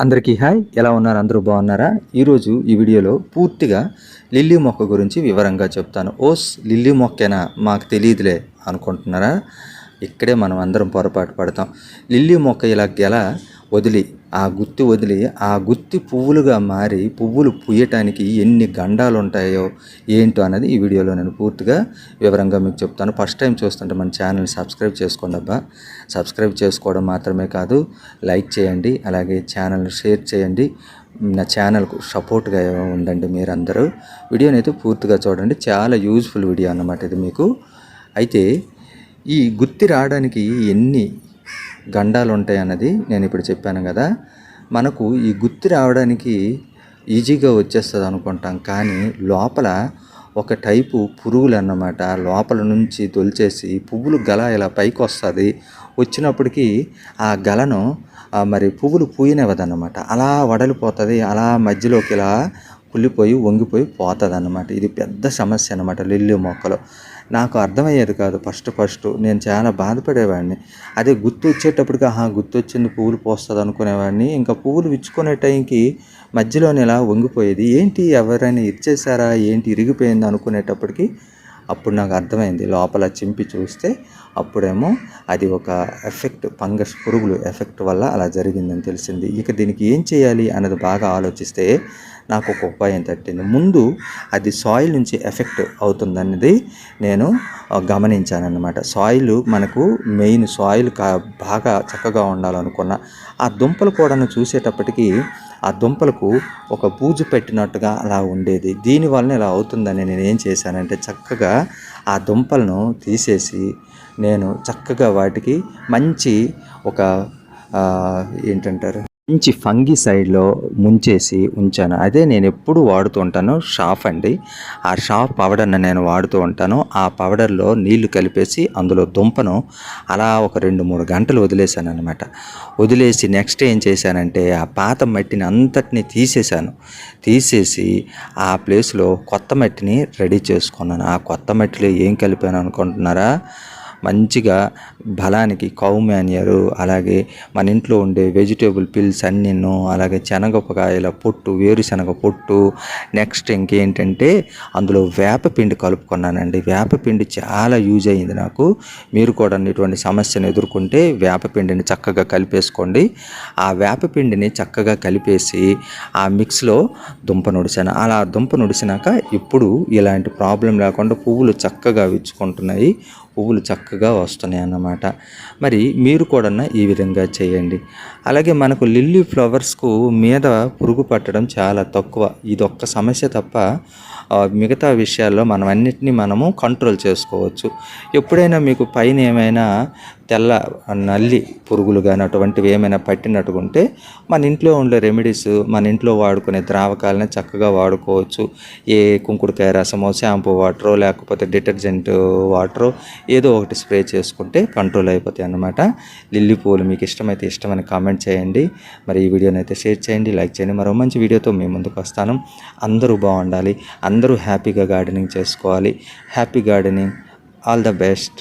అందరికీ హాయ్. ఎలా ఉన్నారు? అందరూ బాగున్నారా? ఈరోజు ఈ వీడియోలో పూర్తిగా లిల్లీ మొక్క గురించి వివరంగా చెప్తాను. ఓస్ లిల్లీ మొక్కేనా? మాకు తెలియదులే అనుకుంటున్నారా? ఇక్కడే మనం అందరం పొరపాటు పడతాం. లిల్లీ మొక్క ఇలా గెల వదిలి ఆ గుత్తి వదిలి ఆ గుత్తి పువ్వులుగా మారి పువ్వులు పూయటానికి ఎన్ని గండాలు ఉంటాయో ఏంటో అనేది ఈ వీడియోలో నేను పూర్తిగా వివరంగా మీకు చెప్తాను. ఫస్ట్ టైం చూస్తుంటే మన ఛానల్ సబ్స్క్రైబ్ చేసుకోండి అబ్బా. సబ్స్క్రైబ్ చేసుకోవడం మాత్రమే కాదు లైక్ చేయండి అలాగే ఛానల్ షేర్ చేయండి. నా ఛానల్కు సపోర్ట్గా ఉండండి మీరందరూ. వీడియోని అయితే పూర్తిగా చూడండి. చాలా యూజ్ఫుల్ వీడియో అన్నమాట ఇది మీకు. అయితే ఈ గుత్తి రావడానికి ఎన్ని గండాలు ఉంటాయి అన్నది నేను ఇప్పుడు చెప్పాను కదా. మనకు ఈ గుత్తి రావడానికి ఈజీగా వచ్చేస్తుంది అనుకుంటాం కానీ లోపల ఒక టైపు పురుగులు అన్నమాట లోపల నుంచి తొలిచేసి పువ్వులు గల ఇలా పైకి వస్తుంది వచ్చినప్పటికీ ఆ గలను మరి పువ్వులు పూయనివ్వదన్నమాట. అలా వడలిపోతుంది. అలా మధ్యలోకి ఇలా కుళ్ళిపోయి వంగిపోయి పోతుంది అన్నమాట ఇది పెద్ద సమస్య అనమాట లిల్లీ మొక్కలు. నాకు అర్థమయ్యేది కాదు ఫస్ట్ ఫస్ట్. నేను చాలా బాధపడేవాడిని. అదే గుర్తు వచ్చేటప్పటికి ఆహా గుర్తు వచ్చింది పువ్వులు పోస్తుంది అనుకునేవాడిని. ఇంకా పువ్వులు విచ్చుకునే టైంకి మధ్యలోనే ఇలా వంగిపోయేది. ఏంటి ఎవరైనా ఇచ్చేసారా ఏంటి ఇరిగిపోయింది అనుకునేటప్పటికి అప్పుడు నాకు అర్థమైంది. లోపల చింపి చూస్తే అప్పుడేమో అది ఒక ఎఫెక్ట్ ఫంగస్ పురుగులు ఎఫెక్ట్ వల్ల అలా జరిగిందని తెలిసింది. ఇక దీనికి ఏం చేయాలి అన్నది బాగా ఆలోచిస్తే నాకు ఒక ఉపాయం తట్టింది. ముందు అది సాయిల్ నుంచి ఎఫెక్ట్ అవుతుందన్నది నేను గమనించానన్నమాట. సాయిల్ మనకు మెయిన్ సాయిల్ కా బాగా చక్కగా ఉండాలనుకున్న ఆ దుంపలు కూడా చూసేటప్పటికి ఆ దుంపలకు ఒక బూజు పెట్టినట్టుగా అలా ఉండేది. దీనివల్ల ఇలా అవుతుందని నేను ఏం చేశానంటే చక్కగా ఆ దుంపలను తీసేసి నేను చక్కగా వాటికి మంచి ఒక ఏంటంటారు? మంచి ఫంగి సైడ్లో ముంచేసి ఉంచాను. అదే నేను ఎప్పుడు వాడుతూ ఉంటాను షాఫ్ అండి. ఆ షాఫ్ పౌడర్ని నేను వాడుతూ ఉంటాను. ఆ పౌడర్లో నీళ్ళు కలిపేసి అందులో దుంపను అలా ఒక రెండు మూడు గంటలు వదిలేశాను అనమాట వదిలేసి నెక్స్ట్ ఏం చేశానంటే ఆ పాత మట్టిని అంతటిని తీసేశాను. తీసేసి ఆ ప్లేస్లో కొత్త మట్టిని రెడీ చేసుకున్నాను. ఆ కొత్త మట్టిలో ఏం కలిపాను అనుకుంటున్నారా? మంచిగా బలానికి కౌ మాన్యరు అలాగే మన ఇంట్లో ఉండే వెజిటేబుల్ పిల్స్ అన్నీను అలాగే శనగపకాయల పొట్టు వేరుశనగ పొట్టు. నెక్స్ట్ ఇంకేంటంటే అందులో వేపపిండి కలుపుకున్నానండి. వేపపిండి చాలా యూజ్ అయ్యింది నాకు. మీరు కూడా ఇటువంటి సమస్యను ఎదుర్కొంటే వేపపిండిని చక్కగా కలిపేసుకోండి. ఆ వేపపిండిని చక్కగా కలిపేసి ఆ మిక్స్లో దుంప నుడిసాను. అలా దుంప నుడిసినాక ఇప్పుడు ఇలాంటి ప్రాబ్లం లేకుండా పువ్వులు చక్కగా విచ్చుకుంటున్నాయి. పువ్వులు చక్క చక్కగా వస్తున్నాయి అన్నమాట. మరి మీరు కూడా ఈ విధంగా చేయండి. అలాగే మనకు లిల్లీ ఫ్లవర్స్కు మీద పురుగు పట్టడం చాలా తక్కువ. ఇది ఒక్క సమస్య తప్ప మిగతా విషయాల్లో మనం అన్నిటినీ మనము కంట్రోల్ చేసుకోవచ్చు. ఎప్పుడైనా మీకు పైన ఏమైనా తెల్ల నల్లి పురుగులు కానీ అటువంటివి ఏమైనా పట్టినట్టుకుంటే మన ఇంట్లో ఉండే రెమెడీస్ మన ఇంట్లో వాడుకునే ద్రావకాలని చక్కగా వాడుకోవచ్చు. ఏ కుంకుడుకాయ రసమో షాంపూ వాటరో లేకపోతే డిటర్జెంట్ వాటరో ఏదో ఒకటి స్ప్రే చేసుకుంటే కంట్రోల్ అయిపోతాయి అన్నమాట. లిల్లీ పూలు మీకు ఇష్టమైతే ఇష్టమని కామెంట్ చేయండి. మరి ఈ వీడియోని అయితే షేర్ చేయండి లైక్ చేయండి. మరో మంచి వీడియోతో మేము ముందుకు వస్తాను. అందరూ బాగుండాలి అందరూ హ్యాపీగా గార్డెనింగ్ చేసుకోవాలి. Happy gardening all the best